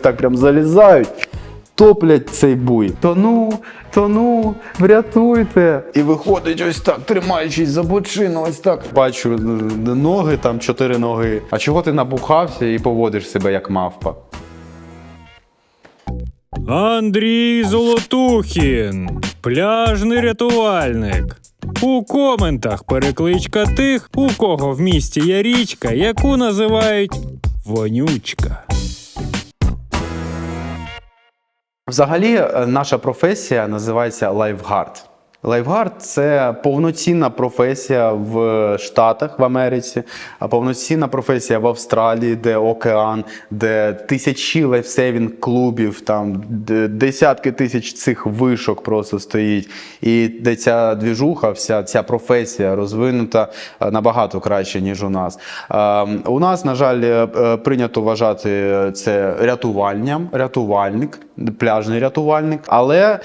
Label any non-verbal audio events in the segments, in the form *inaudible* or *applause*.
так прям залізають. Топлять цей буй. Тону, тону, врятуйте. І виходить ось так, тримаючись за бочину, ось так. Бачу е, ноги, там чотири ноги. А чого ти набухався і поводиш себе як мавпа? Андрій Золотухін, пляжний рятувальник. У коментах перекличка тих, у кого в місті є річка, яку називають вонючка. Взагалі, е, наша професія називається лайфгард. Лайфгард це повноцінна професія в Штатах в Америці, а повноцінна професія в Австралії, де океан, де тисячі лайфсейвінг клубів, там десятки тисяч цих вишок просто стоїть. І де ця двіжуха, вся ця професія розвинута е, набагато краще, ніж у нас. Е, У нас, на жаль, е, е, прийнято вважати це рятувальням, рятувальник, пляжний рятувальник. Але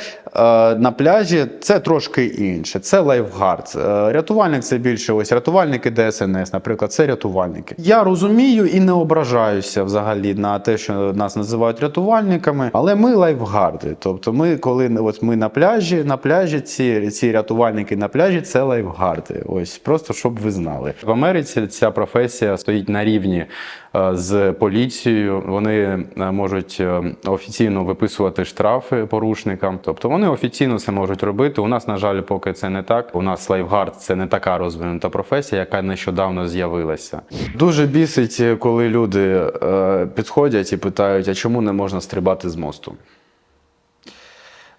на пляжі це трошки інше. Це лайфгард. Е, Рятувальник це більше ось рятувальники ДСНС, наприклад, це рятувальники. Я розумію і не ображаюся взагалі на те, що нас називають рятувальниками, але ми лайфгарди. Тобто, ми, коли от ми на пляжі, на пляжі ці, ці рятувальники на пляжі це лайфгарди. Ось просто щоб ви знали. В Америці ця професія стоїть на рівні е, з поліцією. Вони е, можуть е, офіційно виписувати штрафи порушникам. Тобто вони офіційно це можуть робити. У нас, на жаль, поки це не так. У нас лайфгард це не така розвинута професія, яка нещодавно з'явилася. Дуже бісить, коли люди е, підходять і питають, а чому не можна стрибати з мосту?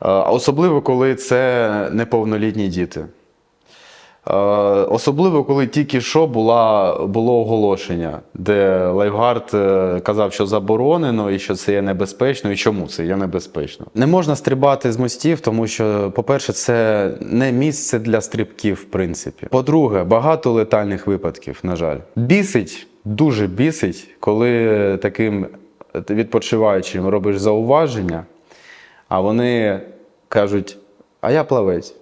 Е, Особливо, коли це неповнолітні діти. Е, Особливо, коли тільки що була, було оголошення, де лайфгард е, казав, що заборонено і що це є небезпечно, і чому це є небезпечно. Не можна стрибати з мостів, тому що, по-перше, це не місце для стрибків, в принципі. По-друге, багато летальних випадків, на жаль. Бісить, дуже бісить, коли таким відпочиваючим робиш зауваження, а вони кажуть: а я плавець.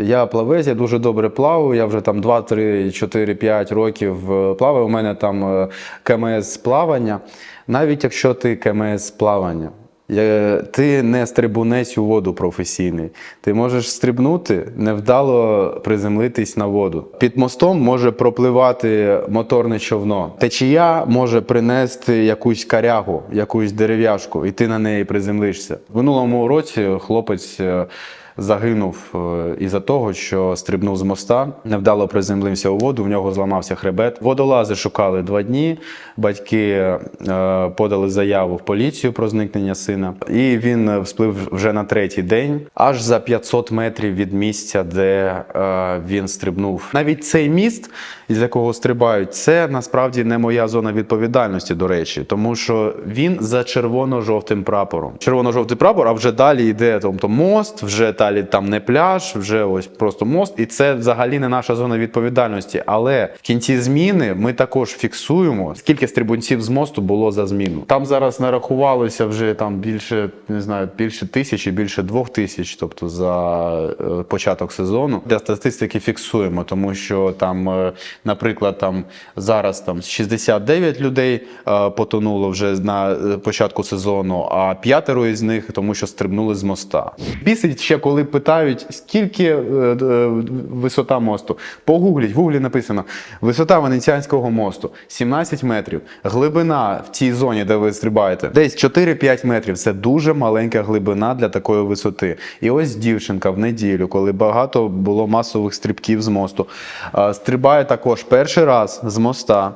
Я плавець, я дуже добре плаваю. Я вже там 2, 3, 4, 5 років е, плаваю. У мене там е, КМС плавання. Навіть якщо ти КМС плавання, е, ти не стрибунець у воду професійний. Ти можеш стрибнути, невдало приземлитись на воду. Під мостом може пропливати моторне човно. Течія може принести якусь карягу, якусь дерев'яшку, і ти на неї приземлишся. В минулому році хлопець. Загинув е, із-за того, що стрибнув з моста, невдало приземлився у воду, в нього зламався хребет. Водолази шукали два дні. Батьки е, подали заяву в поліцію про зникнення сина, і він е, всплив вже на третій день, аж за 500 метрів від місця, де він стрибнув. Навіть цей міст, із якого стрибають, це насправді не моя зона відповідальності, до речі, тому що він за червоно-жовтим прапором. Червоно-жовтий прапор, а вже далі йде тобто мост, вже далі там не пляж, вже ось просто мост, і це взагалі не наша зона відповідальності. Але в кінці зміни ми також фіксуємо, скільки стрибунців з мосту було за зміну. Там зараз нарахувалося вже там більше не знаю, більше тисячі, більше двох тисяч, тобто за е, початок сезону. Для статистики фіксуємо, тому що там, е, наприклад, там зараз там 69 людей е, потонуло вже на початку сезону, а п'ятеро із них тому, що стрибнули з моста. Бісить ще, коли питають, скільки е, е, висота мосту. Погугліть, в гуглі написано: висота Венеціанського мосту 17 метрів. Глибина в цій зоні, де ви стрибаєте, десь 4-5 метрів. Це дуже маленька глибина для такої висоти. І ось дівчинка в неділю, коли багато було масових стрибків з мосту, стрибає також перший раз з моста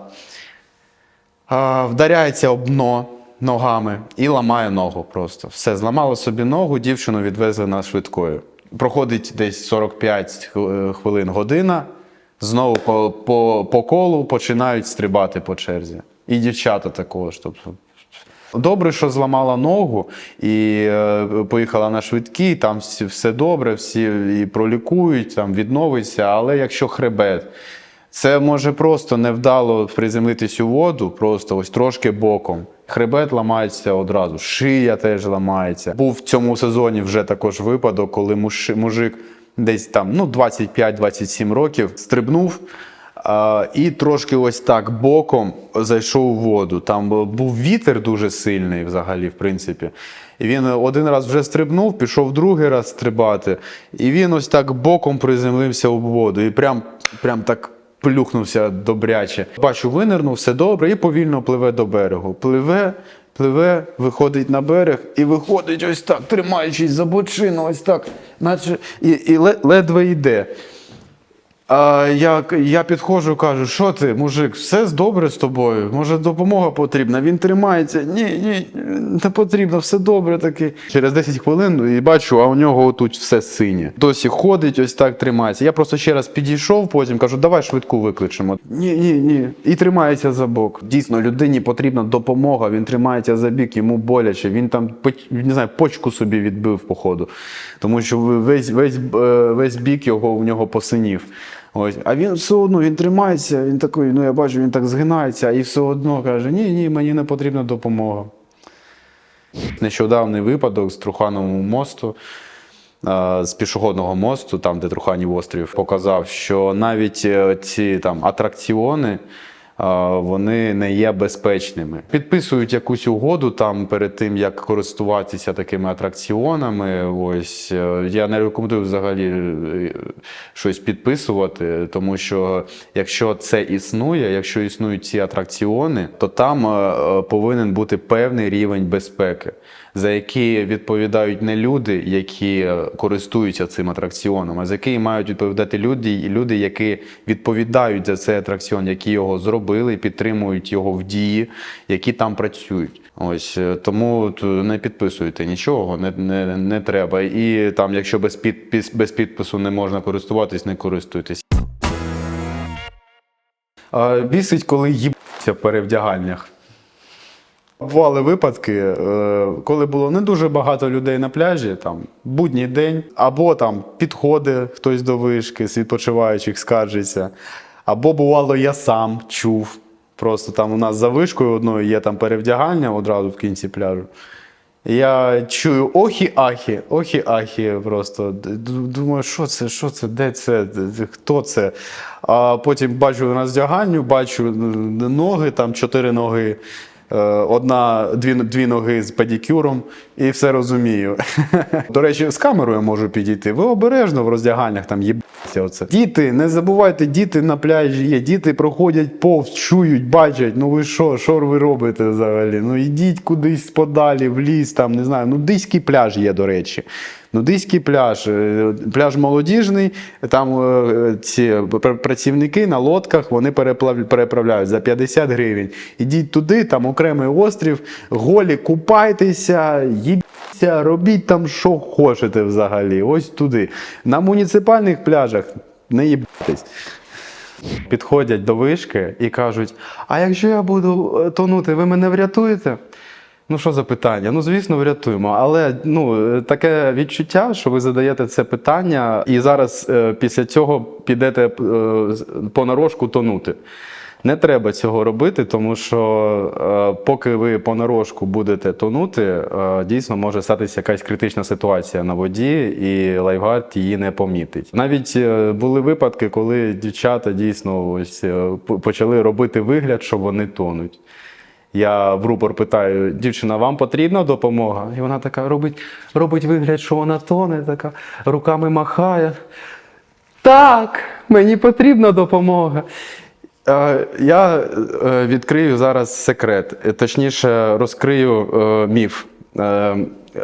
вдаряється об дно ногами і ламає ногу просто. Все, зламало собі ногу, дівчину відвезли на швидкою. Проходить десь 45 хвилин година, знову по, по, по колу починають стрибати по черзі. І дівчата також. Тобто, Добре, що зламала ногу і е, поїхала на швидкі, там всі, все добре, всі і пролікують, там відновиться. Але якщо хребет, це може просто невдало приземлитись у воду, просто ось трошки боком. Хребет ламається одразу, шия теж ламається. Був в цьому сезоні вже також випадок, коли мужик десь там ну 25-27 років стрибнув. І трошки ось так боком зайшов у воду. Там був вітер дуже сильний, взагалі, в принципі. І він один раз вже стрибнув, пішов другий раз стрибати. І він ось так боком приземлився у воду. І прям, прям так плюхнувся добряче. Бачу, винирнув, все добре, і повільно пливе до берегу. Пливе, пливе, виходить на берег і виходить ось так, тримаючись за бочину, ось так, наче і, і ледве йде. А я, я підходжу, кажу, що ти, мужик, все добре з тобою? Може, допомога потрібна? Він тримається. Ні, ні, не потрібно, все добре таки. Через 10 хвилин і бачу, а у нього отут все синє. Досі ходить, ось так тримається. Я просто ще раз підійшов, потім кажу, давай швидку викличемо. Ні, ні, ні. І тримається за бок. Дійсно, людині потрібна допомога. Він тримається за бік, йому боляче. Він там не знаю, почку собі відбив, походу. Тому що весь, весь, е, весь бік його у нього посинів. Ось. А він все одно він тримається, він такий, ну я бачу, він так згинається і все одно каже: ні, ні, мені не потрібна допомога. Нещодавний випадок з Труханового мосту, з пішохідного мосту, там, де Труханів острів, показав, що навіть е, ці там атракціони. Вони не є безпечними. Підписують якусь угоду там перед тим, як користуватися такими атракціонами. Ось е, я не рекомендую взагалі е, щось підписувати, тому що якщо це існує, якщо існують ці атракціони, то там е, повинен бути певний рівень безпеки, за який відповідають не люди, які е, користуються цим атракціоном, а за який мають відповідати люди, люди, які відповідають за цей атракціон, які його зробили, підтримують його в дії, які там працюють. Ось е, тому не підписуйте нічого, не, не, не треба. І там, якщо без підпис, без підпису не можна користуватись, не користуйтесь. Бісить, коли їбаться в перевдягальнях. Бували випадки, е, коли було не дуже багато людей на пляжі, там будній день, або там підходить хтось до вишки з відпочиваючих, скаржиться, або бувало, я сам чув. Просто там у нас за вишкою одною є там перевдягальня одразу в кінці пляжу. Я чую охі-ахі, охі-ахі просто. Думаю, що це, що це, де це, хто це. А потім бачу роздягальню, бачу ноги, там чотири ноги, одна, дві, дві ноги з педикюром, і все розумію. *laughs* До речі, з камерою можу підійти. Ви обережно в роздягальнях там їбаться оце. Діти, не забувайте, діти на пляжі є, діти проходять повз, чують, бачать. Ну ви що, що ви робите взагалі? Ну йдіть кудись подалі, в ліс, там, не знаю. Ну, диський пляж є, до речі. Нудиський пляж, е, пляж молодіжний, там е, ці працівники на лодках вони переправляють за 50 гривень. Ідіть туди, там окремий острів, голі, купайтеся, їбіться, робіть там, що хочете взагалі. Ось туди. На муніципальних пляжах не їбайтесь. Підходять до вишки і кажуть: а якщо я буду е, тонути, ви мене врятуєте? Ну, що за питання? Ну, звісно, врятуємо. Але ну, таке відчуття, що ви задаєте це питання, і зараз е, після цього підете е, з- понарошку тонути. Не треба цього робити, тому що е, поки ви понарошку будете тонути, е, дійсно може статися якась критична ситуація на воді, і лайфгард її не помітить. Навіть е, були випадки, коли дівчата дійсно ось е, почали робити вигляд, що вони тонуть. Я в рупор питаю, дівчина, вам потрібна допомога? І вона така робить, робить вигляд, що вона тоне, така руками махає. Так, мені потрібна допомога. Е, Я е, відкрию зараз секрет, точніше, розкрию е, міф. Е,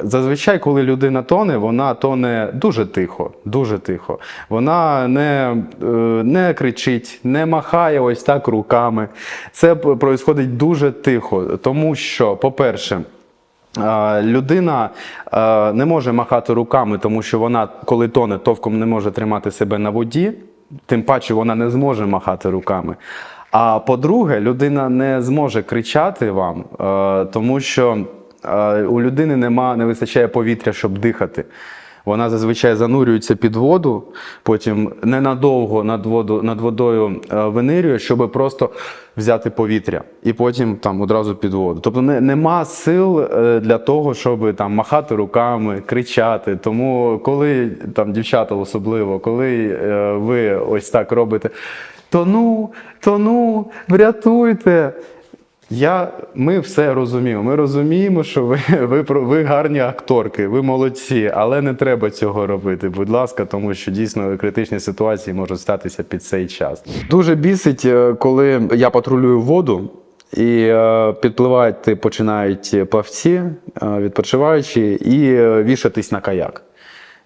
Зазвичай, коли людина тоне, вона тоне дуже тихо, дуже тихо. Вона не, е, не кричить, не махає ось так руками. Це відбувається дуже тихо, тому що, по-перше, Е, Людина не може махати руками, тому що вона, коли тоне, товком не може тримати себе на воді, тим паче вона не зможе махати руками. А по-друге, людина не зможе кричати вам, тому що у людини нема, не вистачає повітря, щоб дихати. Вона зазвичай занурюється під воду, потім ненадовго над, воду, над водою е, винирює, щоб просто взяти повітря, і потім там одразу під воду. Тобто не, нема сил е, для того, щоб там махати руками, кричати. Тому коли там дівчата особливо, коли е, ви ось так робите. тону, тону, врятуйте. Я, ми все розуміємо. Ми розуміємо, що ви, *laughs* ви, ви гарні акторки, ви молодці, але не треба цього робити, будь ласка, тому що дійсно критичні ситуації можуть статися під цей час. Дуже бісить, е, коли я патрулюю воду. І е, підпливати починають плавці, е, відпочиваючі, і вішатись на каяк.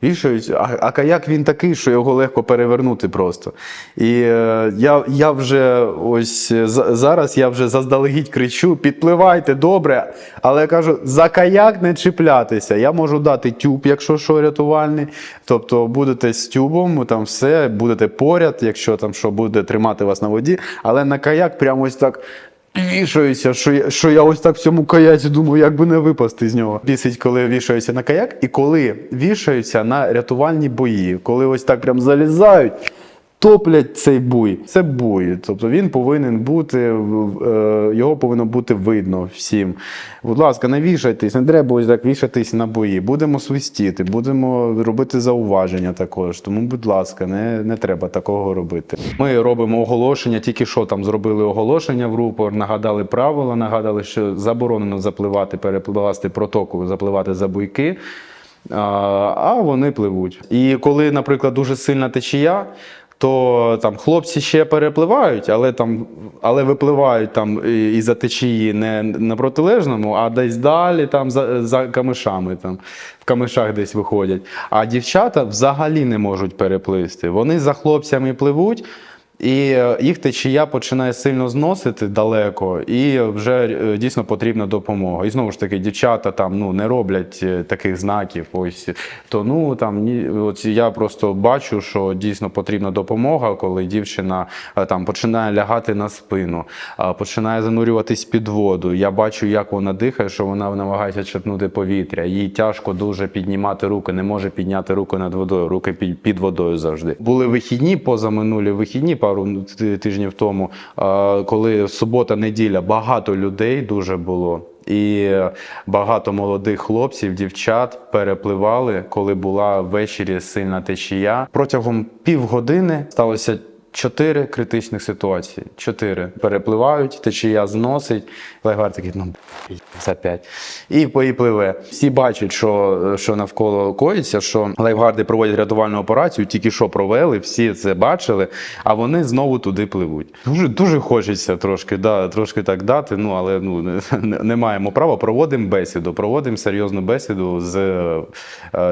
Вішають, а, а каяк він такий, що його легко перевернути просто. І е, я, я вже ось е, за- зараз я вже заздалегідь кричу: підпливайте добре, але я кажу, за каяк не чіплятися. Я можу дати тюб, якщо що, рятувальний. Тобто будете з тюбом, там все, будете поряд, якщо там що буде тримати вас на воді, але на каяк прямо ось так. Вішаюся, що я, що я ось так в цьому каяці думаю, як би не випасти з нього. Бісить, коли вішаються на каяк, і коли вішаються на рятувальні бої, коли ось так прям залізають, топлять цей буй. Це буй. Тобто він повинен бути, е, його повинно бути видно всім. Будь ласка, не вішайтесь, не треба ось так вішатись на бої. Будемо свистіти, будемо робити зауваження також. Тому, будь ласка, не, не треба такого робити. Ми робимо оголошення, тільки що там зробили оголошення в рупор, нагадали правила, нагадали, що заборонено запливати, перепливати протоку, запливати за буйки. А, а вони пливуть. І коли, наприклад, дуже сильна течія, то там хлопці ще перепливають, але там, але випливають там і- із-за течії не на протилежному, а десь далі, там за, за камишами, там в камишах десь виходять. А дівчата взагалі не можуть переплисти. Вони за хлопцями пливуть. І е, їх течія починає сильно зносити далеко, і вже е, дійсно потрібна допомога. І знову ж таки, дівчата там ну не роблять е, таких знаків. Ось то ну там ні, от я просто бачу, що дійсно потрібна допомога, коли дівчина там починає лягати на спину, починає занурюватись під воду. Я бачу, як вона дихає, що вона намагається черпнути повітря. Їй тяжко дуже піднімати руки, не може підняти руки над водою, руки під, під водою завжди. Були вихідні, позаминулі вихідні пару ти- тижнів тому, коли субота, неділя, багато людей дуже було. І багато молодих хлопців, дівчат перепливали, коли була ввечері сильна течія. Протягом півгодини сталося чотири критичних ситуації. Чотири перепливають, течія зносить. Легвар такий, ну за п'ять. І поїпливе. Всі бачать, що, що навколо коїться, що лайфгарди проводять рятувальну операцію, тільки що провели, всі це бачили, а вони знову туди пливуть. Дуже дуже хочеться трошки, да, трошки так дати. Ну але ну не, не- не маємо права. Проводимо бесіду, проводимо серйозну бесіду з е,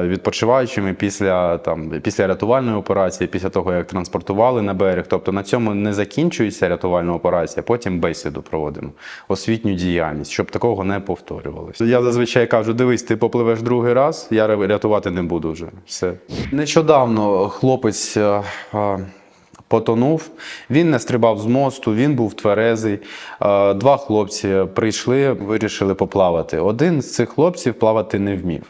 відпочиваючими після там після рятувальної операції, після того як транспортували на берег. Тобто на цьому не закінчується рятувальна операція, потім бесіду проводимо, освітню діяльність, щоб такого не повторювалося. Я зазвичай кажу: дивись, ти попливеш другий раз, я рятувати не буду вже. Все нещодавно хлопець. е, е, Потонув, він не стрибав з мосту, він був тверезий. Е, Два хлопці прийшли, вирішили поплавати. Один з цих хлопців плавати не вмів.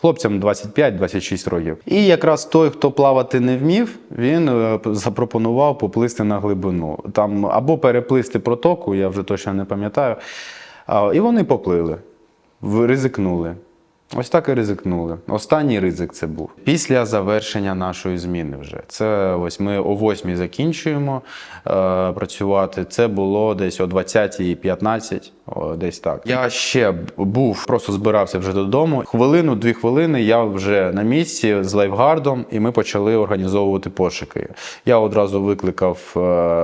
Хлопцям 25-26 років. І якраз той, хто плавати не вмів, він е, запропонував поплисти на глибину. Там або переплисти протоку, я вже точно не пам'ятаю. І вони поплили, ризикнули. Ось так і ризикнули. Останній ризик це був. Після завершення нашої зміни вже. Це ось ми о 8 закінчуємо е, працювати. Це було десь о 20.15, десь так. Я ще був, просто збирався вже додому. Хвилину, дві хвилини я вже на місці з лайфгардом, і ми почали організовувати пошуки. Я одразу викликав е,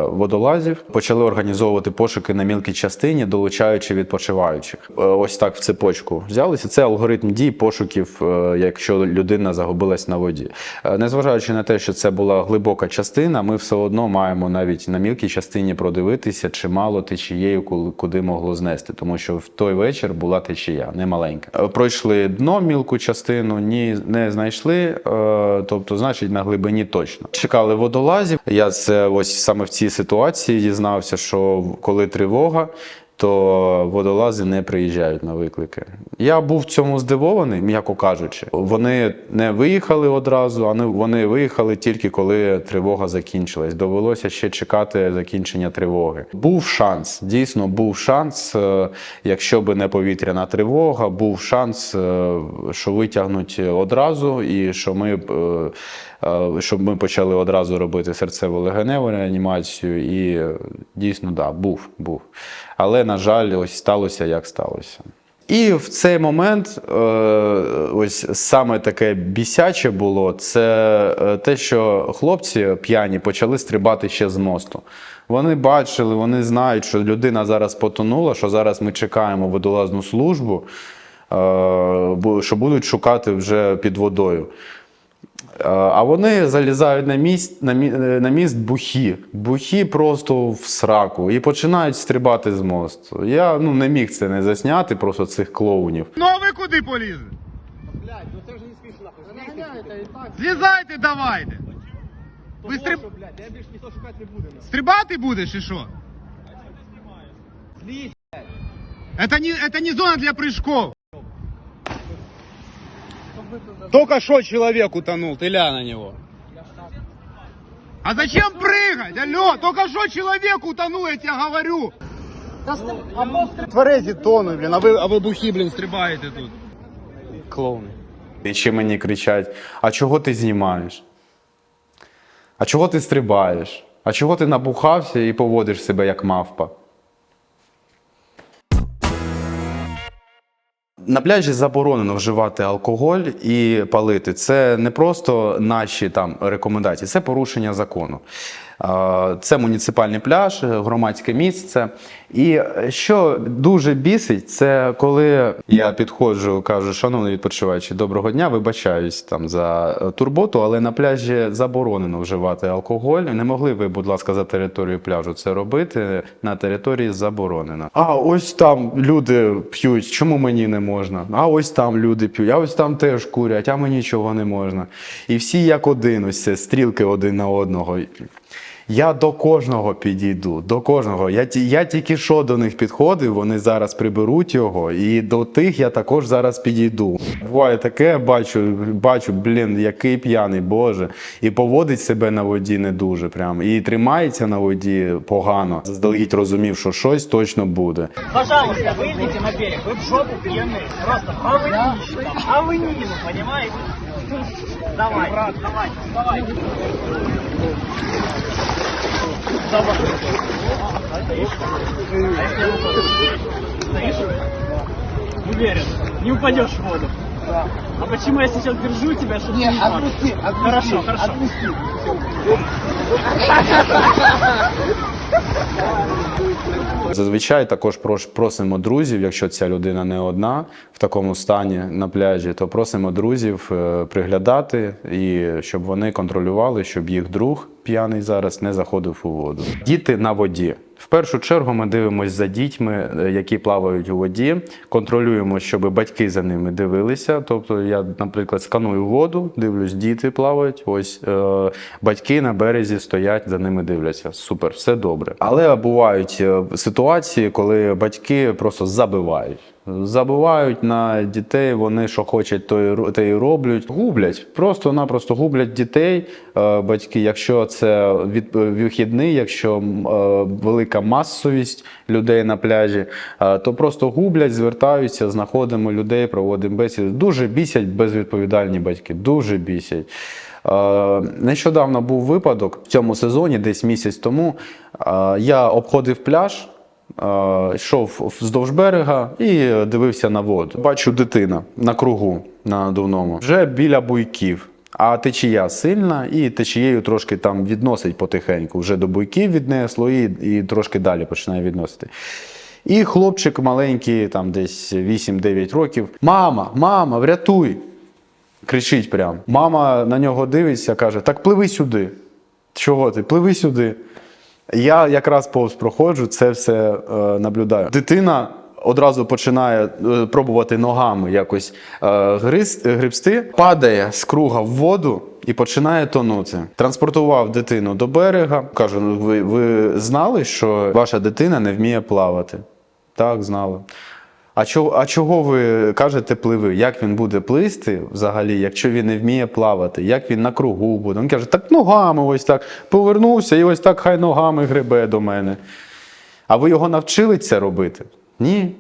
водолазів, почали організовувати пошуки на мілкій частині, долучаючи відпочиваючих. Е, Ось так в цепочку взялися. Це алгоритм дій пошуків, е, якщо людина загубилась на воді. Е, Незважаючи на те, що це була глибока частина, ми все одно маємо навіть на мілкій частині продивитися, чи мало течією, куди могло знести, тому що в той вечір була течія, не маленька. Е, Пройшли дно мілку частину, ні, не знайшли, тобто, значить, на глибині точно. Чекали водолазів. Я це ось саме в цій ситуації дізнався, що коли тривога. То водолази не приїжджають на виклики. Я був цьому здивований, м'яко кажучи. Вони не виїхали одразу, а вони- виїхали тільки коли тривога закінчилась. Довелося ще чекати закінчення тривоги. Був шанс, дійсно був шанс, е, якщо би не повітряна тривога, був шанс, е, що витягнуть одразу, і що ми. е, Щоб ми почали одразу робити серцево-легеневу реанімацію, і дійсно, да, був, був. Але, на жаль, ось сталося, як сталося. І в цей момент, е, ось саме таке бісяче було, це е, те, що хлопці п'яні почали стрибати ще з мосту. Вони бачили, вони знають, що людина зараз потонула, що зараз ми чекаємо водолазну службу, е, що будуть шукати вже під водою. Е, А вони залізають на міст, на, мі- е, на міст бухі. Бухі просто в сраку і починають стрибати з мосту. Я ну, не міг це не засняти, просто цих клоунів. Ну а ви куди полізли? Блядь, ну це вже не смішно нахуй. Наганяєте і так. Злізайте давайте. Ви стриб... Що, блядь, я більше ніхто шукати не буде. нахуй. Стрибати будеш і що? Злізь. Это не, это не зона для прыжков. Только что человек утонул, ты ля на него. А зачем прыгать? Алло, только что человек утонул, я тебе говорю. Тверезі тону, блін, а ви, а ви бухі, блін, стрибаєте тут. Клоуни. І ще мені кричать: а чого ти знімаєш? А чого ти стрибаєш? А чого ти набухався і поводиш себе як мавпа? На пляжі заборонено вживати алкоголь і палити. Це не просто наші там рекомендації, це порушення закону. Е, Це муніципальний пляж, громадське місце. І е, що дуже бісить, це коли я підходжу, кажу, шановний відпочиваючи, доброго дня, вибачаюсь там за е, турботу, але на пляжі заборонено вживати алкоголь. Не могли ви, будь ласка, за територію пляжу це робити. На території заборонено. А ось там люди п'ють, чому мені не можна? А ось там люди п'ють, а ось там теж курять, а мені чого не можна. І всі як один, ось це стрілки один на одного. Я до кожного підійду, до кожного. Я, ті- я тільки що до них підходив, вони зараз приберуть його, і до тих я також зараз підійду. Буває таке, бачу, бачу, блін, який п'яний, Боже. І поводить себе на воді не дуже прям. І тримається на воді погано. Заздалегідь розумів, що щось точно буде. Пожалуйста, выйдите на берег, вы в жопу пьяные. Просто повынищу там, повынину, понимаете? Давай, брат, давай, давай. Давай. Стоишь? Уверен, не упадешь в воду. А почему я сейчас держу тебя, чтобы ты не упал? Отпусти, отпусти. Хорошо, хорошо. Отпусти. Зазвичай також прош- просимо друзів, якщо ця людина не одна в такому стані на пляжі, то просимо друзів е, приглядати і щоб вони контролювали, щоб їх друг п'яний зараз не заходив у воду. Діти на воді. В першу чергу ми дивимося за дітьми, е, які плавають у воді, контролюємо, щоб батьки за ними дивилися. Тобто, я, наприклад, сканую воду, дивлюсь, діти плавають. Ось е, батьки на березі стоять, за ними дивляться. Супер, все добре. Але бувають е, ситуації, коли батьки просто забивають. Забувають на дітей, вони що хочуть, то те і роблять. Гублять, просто-напросто гублять дітей, е, батьки, якщо це від вихідний, якщо е, велика масовість людей на пляжі, е, то просто гублять, звертаються, знаходимо людей, проводимо бесіди. Дуже бісять безвідповідальні батьки, дуже бісять. Е, Нещодавно був випадок в цьому сезоні, десь місяць тому. е, Я обходив пляж. Е, йшов вздовж берега і дивився на воду. Бачу дитина на кругу на надувному, вже біля буйків. А течія сильна, і течією трошки там відносить потихеньку. Вже до буйків віднесло, і, і трошки далі починає відносити. І хлопчик маленький, там десь 8-9 років. Мама, мама, врятуй! Кричить прям. Мама на нього дивиться, каже: Так пливи сюди. Чого ти? Пливи сюди. Я якраз повз проходжу, це все е, наблюдаю. Дитина одразу починає е, пробувати ногами якось е, гриз, грибсти, падає з круга в воду і починає тонути. Транспортував дитину до берега. Кажу: ну ви, ви знали, що ваша дитина не вміє плавати? Так, знали. А чого, а чого ви кажете пливи? Як він буде плисти взагалі, якщо він не вміє плавати? Як він на кругу буде? Він каже, так ногами ось так повернувся і ось так хай ногами гребе до мене. А ви його навчили це робити? Ні.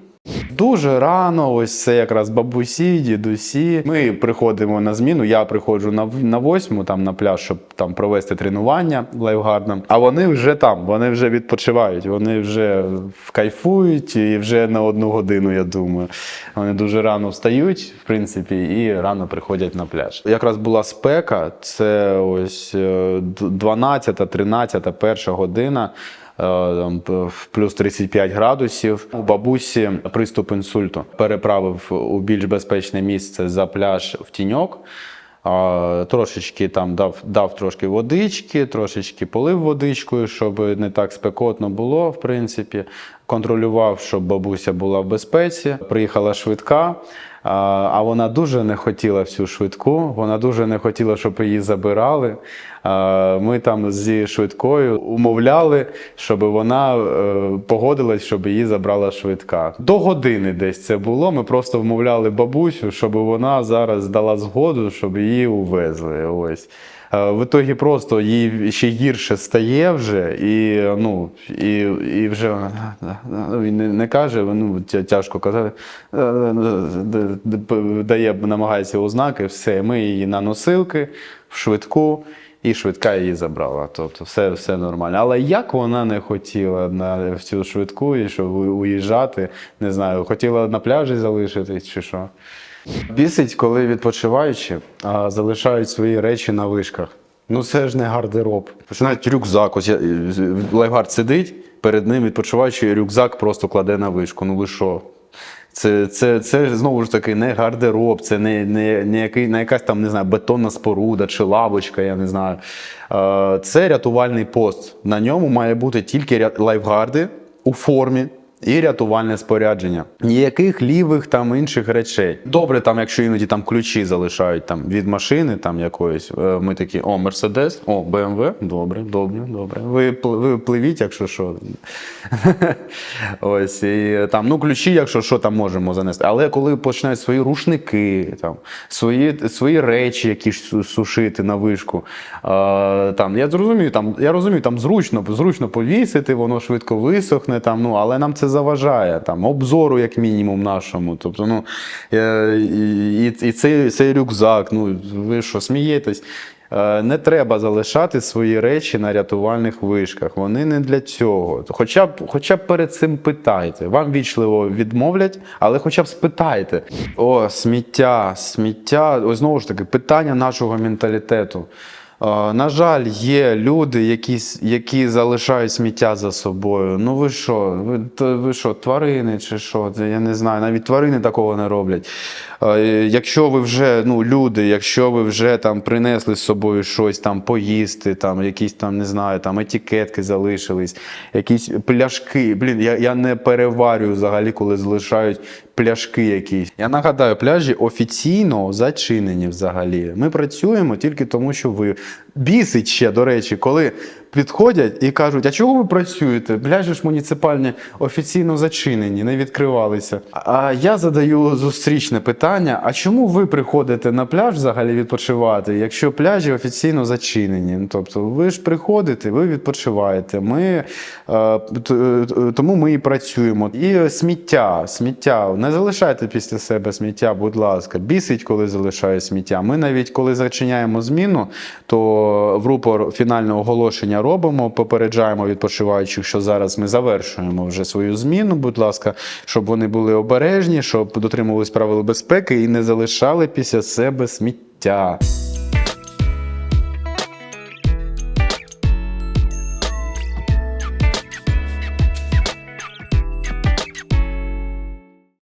Дуже рано, ось це якраз бабусі, дідусі. Ми приходимо на зміну. Я приходжу на, на восьму там на пляж, щоб там провести тренування лайфгардом. А вони вже там, вони вже відпочивають, вони вже кайфують і вже на одну годину, я думаю. Вони дуже рано встають, в принципі, і рано приходять на пляж. Якраз була спека, це ось е, д- 12, 13, перша година. Е, плюс 35 градусів. У бабусі приступ інсульту переправив у більш безпечне місце за пляж в тіньок. Трошечки там дав, дав трошки водички, трошечки полив водичкою, щоб не так спекотно було, в принципі. Контролював, щоб бабуся була в безпеці. Приїхала швидка. А вона дуже не хотіла всю швидку, вона дуже не хотіла, щоб її забирали. Ми там зі швидкою умовляли, щоб вона е, погодилась, щоб її забрала швидка. До години десь це було. Ми просто вмовляли бабусю, щоб вона зараз дала згоду, щоб її увезли. Ось. Е, В ітогі просто їй ще гірше стає вже, і, ну, і, і вже ну, він не, не каже, ну, тяжко казати, е, дає, намагається ознаки, все, ми її на носилки, в швидку, і швидка її забрала. Тобто все, все нормально. Але як вона не хотіла на в цю швидку щоб уїжджати, не знаю, хотіла на пляжі залишитись чи що. Бісить, коли відпочиваючи, а, залишають свої речі на вишках. Ну це ж не гардероб. Починають рюкзак. Ось я, лайфгард сидить, перед ним відпочиваючи, рюкзак просто кладе на вишку. Ну ви що? Це, це, це знову ж таки не гардероб, це не, не, не, який, не якась там не знаю, бетонна споруда чи лавочка, я не знаю. Це рятувальний пост. На ньому має бути тільки лайфгарди у формі. І рятувальне спорядження. Ніяких лівих там інших речей. Добре, там, якщо іноді там ключі залишають там від машини, там якоїсь. е, Ми такі, о, Мерседес, о, БМВ. Добре, добре, добре. Ви, ви пливіть, якщо що. *laughs* Ось і там, ну, ключі, якщо що, там можемо занести. Але коли починають свої рушники, там, свої, свої речі, якісь сушити на вишку. е, там, я зрозумію, там, я розумію, там зручно, зручно повісити, воно швидко висохне, там, ну, але нам це заважає, там, обзору, як мінімум, нашому. Тобто, ну, е, і, і, цей, цей рюкзак, ну, ви що, смієтесь? Е, Не треба залишати свої речі на рятувальних вишках. Вони не для цього. Хоча б, хоча б перед цим питайте. Вам вічливо відмовлять, але хоча б спитайте. О, сміття, сміття. Ось знову ж таки, питання нашого менталітету. На жаль, є люди, які, які залишають сміття за собою. Ну ви що, ви, ви що, тварини чи що? Я не знаю, навіть тварини такого не роблять. Е, Якщо ви вже ну, люди, якщо ви вже там принесли з собою щось там поїсти, там якісь там не знаю, там етикетки залишились, якісь пляшки. Блін, я, я не переварюю взагалі, коли залишають пляшки якісь. Я нагадаю, пляжі офіційно зачинені взагалі. Ми працюємо тільки тому, що ви бісить ще, до речі, коли підходять і кажуть, а чого ви працюєте? Пляжі ж муніципальні офіційно зачинені, не відкривалися. А я задаю зустрічне питання: а чому ви приходите на пляж взагалі відпочивати, якщо пляжі офіційно зачинені? Ну, Тобто, ви ж приходите, ви відпочиваєте. Ми, е, т- е, тому ми і працюємо. І сміття, сміття. Не залишайте після себе сміття, будь ласка. Бісить, коли залишає сміття. Ми навіть коли зачиняємо зміну, то в рупор фінальне оголошення робимо, попереджаємо відпочиваючих, що зараз ми завершуємо вже свою зміну. Будь ласка, щоб вони були обережні, щоб дотримувались правил безпеки і не залишали після себе сміття.